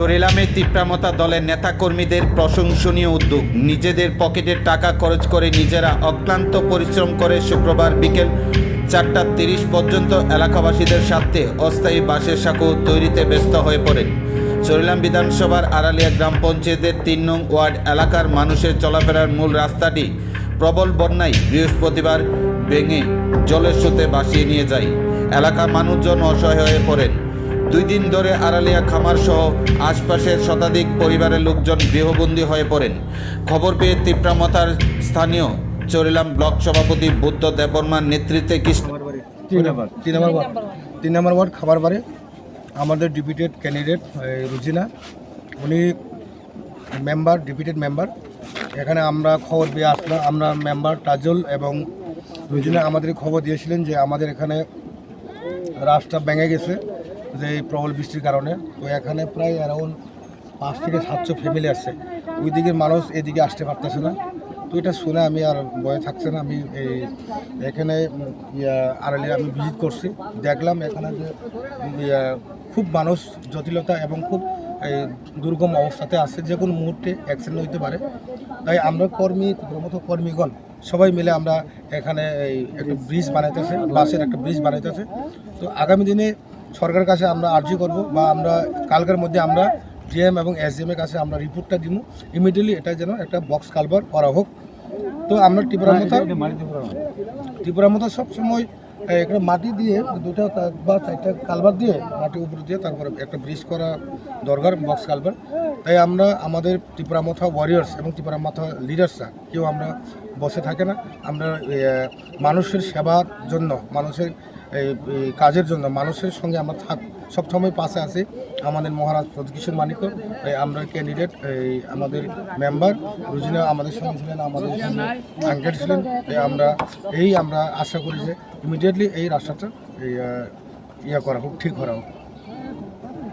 চরিলামে তিপ্রামতা দলের নেতাকর্মীদের প্রশংসনীয় উদ্যোগ। নিজেদের পকেটের টাকা খরচ করে নিজেরা অক্লান্ত পরিশ্রম করে শুক্রবার বিকেল চারটা তিরিশ পর্যন্ত এলাকাবাসীদের স্বার্থে অস্থায়ী বাসের সাঁকো তৈরিতে ব্যস্ত হয়ে পড়েন। চরিলাম বিধানসভার আড়ালিয়া গ্রাম পঞ্চায়েতের তিন নং ওয়ার্ড এলাকার মানুষের চলাফেরার মূল রাস্তাটি প্রবল বন্যায় বৃহস্পতিবার ভেঙে জলের স্রোতে ভাসিয়ে নিয়ে যায়। এলাকার মানুষজন অসহায় হয়ে পড়েন। দুই দিন ধরে আড়ালিয়া খামার সহ আশপাশের শতাধিক পরিবারের লোকজন গৃহবন্দী হয়ে পড়েন। খবর পেয়ে তিপ্রামতার স্থানীয় চরিলাম ব্লক সভাপতি বুদ্ধ দেববর্মার নেতৃত্বে কৃষ্ণ তিন নম্বর তিন নম্বর ওয়ার্ড, তিন নম্বর ওয়ার্ড। খাবার বারে আমাদের ডিপুটেড ক্যান্ডিডেট রুজিনা। উনি মেম্বার, ডিপুটেড মেম্বার। এখানে আমরা খবর পেয়ে আসলাম। আমরা মেম্বার তাজুল এবং রুজিনা আমাদের খবর দিয়েছিলেন যে আমাদের এখানে রাস্তা ভেঙে গেছে। যে এই প্রবল বৃষ্টির কারণে। তো এখানে প্রায় অ্যারাউন্ড পাঁচ থেকে সাতশো ফ্যামিলি আসছে ওই দিকে মানুষ এদিকে আসতে পারতেছে না। তো এটা শুনে আমি আর ভয়ে থাকছে না। আমি এই এখানে আড়ালে আমি ভিজিট করছি। দেখলাম এখানে যে খুব মানুষ জটিলতা এবং খুব এই, দুর্গম অবস্থাতে আছে। যে কোনো মুহূর্তে অ্যাক্সিডেন্ট হইতে পারে। তাই আমরা কর্মী প্রমুখ কর্মীগণ সবাই মিলে আমরা এখানে এই একটা ব্রিজ বানাইতেছে বাসের একটা ব্রিজ বানাইতেছে। তো আগামী দিনে সরকারের কাছে আমরা আর্জি করব বা আমরা কালকের মধ্যে আমরা ডিএম এবং এসডিএম এর কাছে আমরা রিপোর্টটা দিব। ইমিডিয়েটলি এটা যেন একটা বক্স কালবার করা হোক। তো আমরা ত্রিপুরা মতো ত্রিপুরা মতো সবসময় একটা মাটি দিয়ে দুটা বা চারটা কালবার দিয়ে মাটি উপরে দিয়ে তারপরে একটা ব্রিজ করা দরকার বক্স কালবার তাই আমরা আমাদের ত্রিপুরা মাথা ওয়ারিয়ার্স এবং ত্রিপুরা মাথা লিডার্সরা কেউ আমরা বসে থাকে না। আমরা মানুষের সেবার জন্য মানুষের কাজের জন্য, মানুষের সঙ্গে আমরা থাক, সবসময় পাশে আছি। আমাদের মহারাজ প্রদকিশোর মানিক আমরা ক্যান্ডিডেট আমাদের মেম্বার রুজিনা আমাদের সঙ্গে ছিলেন, আমাদের সঙ্গে ছিলেন। আমরা, এই আমরা আশা করি যে ইমিডিয়েটলি এই রাস্তাটা ইয়ে করা হোক, ঠিক করা হোক।